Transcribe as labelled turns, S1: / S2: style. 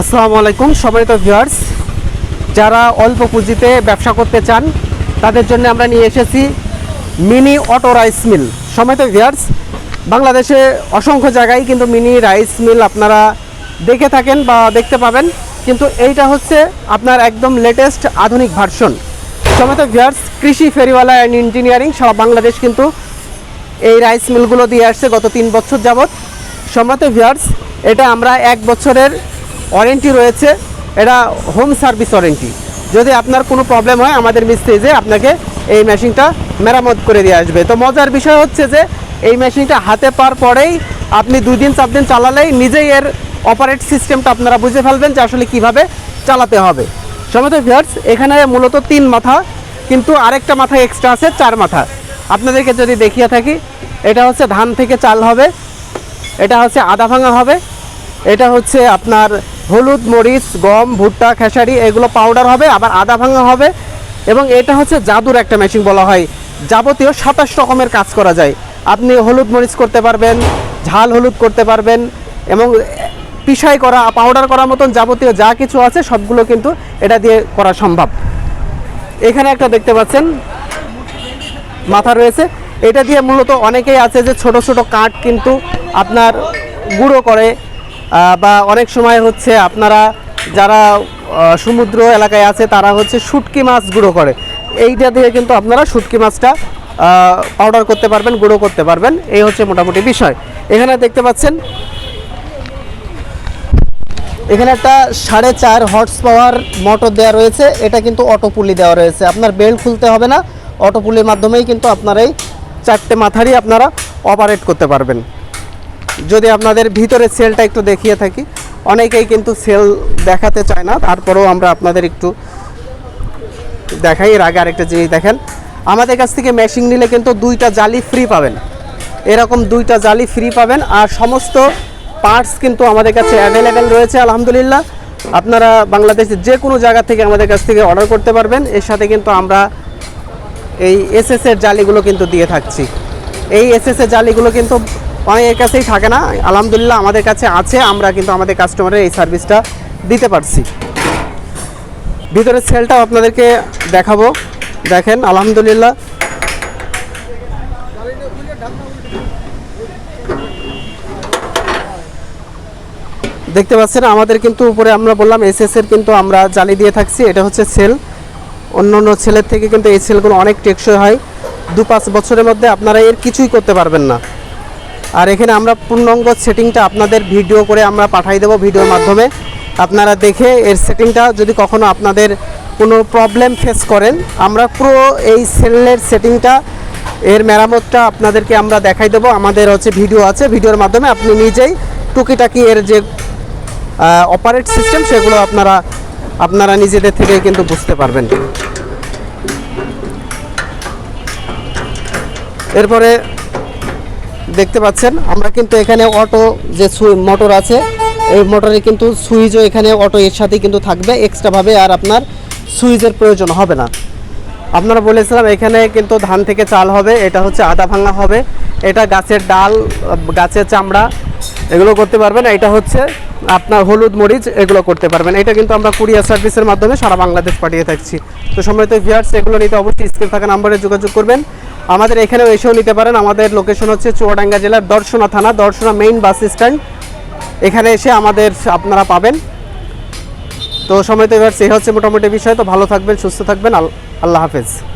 S1: আসসালামু আলাইকুম, সম্মানিত ভিউয়ার্স যারা অল্প পুঁজিতে ব্যবসা করতে চান, তাদের জন্য আমরা নিয়ে এসেছি মিনি অটো রাইস মিল। সম্মানিত ভিউয়ার্স বাংলাদেশে অসংখ্য জায়গায় কিন্তু মিনি রাইস মিল আপনারা দেখে থাকেন বা দেখতে পাবেন। কিন্তু এইটা হচ্ছে আপনার একদম লেটেস্ট আধুনিক ভার্সন সম্মানিত ভিউয়ার্স কৃষি ফেরিওয়ালা অ্যান্ড ইঞ্জিনিয়ারিং সারা বাংলাদেশ কিন্তু এই রাইস মিলগুলো দিয়ে আসছে গত তিন বছর যাবৎ। সম্মত ভিউয়ার্স এটা আমরা এক বছরের ওয়ারেন্টি রয়েছে। এটা হোম সার্ভিস ওয়ারেন্টি। যদি আপনার কোনো প্রবলেম হয় আমাদের মিস্ত্রি যে আপনাকে এই মেশিনটা মেরামত করে দিয়ে আসবে। তো মজার বিষয় হচ্ছে যে, এই মেশিনটা হাতে পাওয়ার পরেই আপনি দুই দিন, চার দিন চালালেই নিজেই এর অপারেট সিস্টেমটা আপনারা বুঝে ফেলবেন যে আসলে কীভাবে চালাতে হবে। সমত ভিউয়ার্স এখানে মূলত তিন মাথা, কিন্তু আরেকটা মাথা এক্সট্রা আছে, চার মাথা। আপনাদেরকে যদি দেখিয়ে থাকি, এটা হচ্ছে ধান থেকে চাল হবে, এটা হচ্ছে আদা ভাঙা হবে, এটা হচ্ছে আপনার হলুদ, মরিচ, গম, ভুট্টা, খেসারি, এগুলো পাউডার হবে, আবার আদা ভাঙা হবে। এবং এটা হচ্ছে জাদুর একটা মেশিন বলা হয়। যাবতীয় সাতাশ রকমের কাজ করা যায়। আপনি হলুদ, মরিচ করতে পারবেন, ঝাল হলুদ করতে পারবেন, এবং পিসাই করা পাউডার করার মতন যাবতীয় যা কিছু আছে, সবগুলো কিন্তু এটা দিয়ে করা সম্ভব। এখানে একটা দেখতে পাচ্ছেন, মাথা রয়েছে। এটা দিয়ে মূলত অনেকেই আছে যে ছোট ছোট কাঠ কিন্তু আপনার গুঁড়ো করে বা অনেক সময় হচ্ছে আপনারা যারা সমুদ্র এলাকায় আছে, তারা হচ্ছে শুটকি মাছ গুঁড়ো করে। এইটা দিয়ে কিন্তু আপনারা শুটকি মাছটা পাউডার করতে পারবেন, গুঁড়ো করতে পারবেন। এই হচ্ছে মোটামুটি বিষয়। এখানে দেখতে পাচ্ছেন, এখানে একটা সাড়ে চার হর্স পাওয়ার মোটর দেওয়া রয়েছে। এটা কিন্তু অটো পুলি দেওয়া রয়েছে। আপনার বেল্ট খুলতে হবে না। অটো পুলির মাধ্যমেই কিন্তু আপনার এই চারটে মাথারই আপনারা অপারেট করতে পারবেন। যদি আপনাদের ভিতরে সেলটা একটু দেখিয়ে থাকি, অনেকেই কিন্তু সেল দেখাতে চায় না, তারপরেও আমরা আপনাদের একটু দেখাই। এর আগে আরেকটা জিনিস দেখেন, আমাদের কাছ থেকে মেশিন নিলে কিন্তু দুইটা জালি ফ্রি পাবেন। এরকম দুইটা জালি ফ্রি পাবেন, আর সমস্ত পার্টস কিন্তু আমাদের কাছে অ্যাভেলেবেল রয়েছে, আলহামদুলিল্লাহ। আপনারা বাংলাদেশের যে কোনো জায়গা থেকে আমাদের কাছ থেকে অর্ডার করতে পারবেন। এর সাথে কিন্তু আমরা এই এসএস এর জালিগুলো কিন্তু দিয়ে থাকছি। এই এসএস এর জালিগুলো কিন্তু অনেকের কাছেই থাকে না। আলহামদুলিল্লাহ আমাদের কাছে আছে, আমরা কিন্তু আমাদের কাস্টমারের এই সার্ভিসটা দিতে পারছি। ভিতরের সেলটাও আপনাদেরকে দেখাবো। দেখেন, আলহামদুলিল্লাহ। দেখতে পাচ্ছেন, আমাদের কিন্তু উপরে আমরা বললাম এসএস এর কিন্তু আমরা জালি দিয়ে থাকছি, এটা হচ্ছে সেল অন্য অন্য ছেলের থেকে কিন্তু এই সেলগুলো অনেক টেকসই হয়। দু পাঁচ বছরের মধ্যে আপনারা এর কিছুই করতে পারবেন না। আর এখানে আমরা পূর্ণাঙ্গ সেটিংটা আপনাদের ভিডিও করে আমরা পাঠাই দেবো ভিডিওর মাধ্যমে। আপনারা দেখে এর সেটিংটা যদি কখনো আপনাদের কোনো প্রবলেম ফেস করেন, আমরা পুরো এই সেলের সেটিংটা, এর মেরামতটা আপনাদেরকে আমরা দেখাই দেবো। আমাদের হচ্ছে ভিডিও আছে, ভিডিওর মাধ্যমে আপনি নিজেই টুকিটাকি এর যে অপারেট সিস্টেম সেগুলো আপনারা আপনারা নিজেদের থেকে কিন্তু বুঝতে পারবেন। এরপরে দেখতে পাচ্ছেন। আমরা কিন্তু এখানে অটো যে মোটর আছে, এই মোটরে কিন্তু সুইচও এখানে অটো এর সাথেই কিন্তু থাকবে। এক্সট্রাভাবে আর আপনার সুইচের প্রয়োজন হবে না। আপনারা বলেছিলাম এখানে কিন্তু ধান থেকে চাল হবে, এটা হচ্ছে আদা ভাঙা হবে। এটা গাছের ডাল, গাছের চামড়া, এগুলো করতে পারবেন। এটা হচ্ছে আপনার হলুদ মরিচ, এগুলো করতে পারবেন। এটা কিন্তু আমরা কুরিয়ার সার্ভিসের মাধ্যমে সারা বাংলাদেশ পাঠিয়ে থাকছি। তো সময় তো ভিউয়ার্স এগুলো নিতে অবশ্যই স্ক্রিন থাকা নাম্বারে যোগাযোগ করবেন। আমাদের এখানেও এসেও নিতে পারেন। আমাদের লোকেশন হচ্ছে চুয়াডাঙ্গা জেলার দর্শনা থানা, দর্শনা মেইন বাস স্ট্যান্ড এখানে এসে আমাদের আপনারা পাবেন। তো সময় তো এবার সে হচ্ছে মোটামুটি বিষয়। তো ভালো থাকবেন, সুস্থ থাকবেন। আল- আল্লাহ হাফেজ।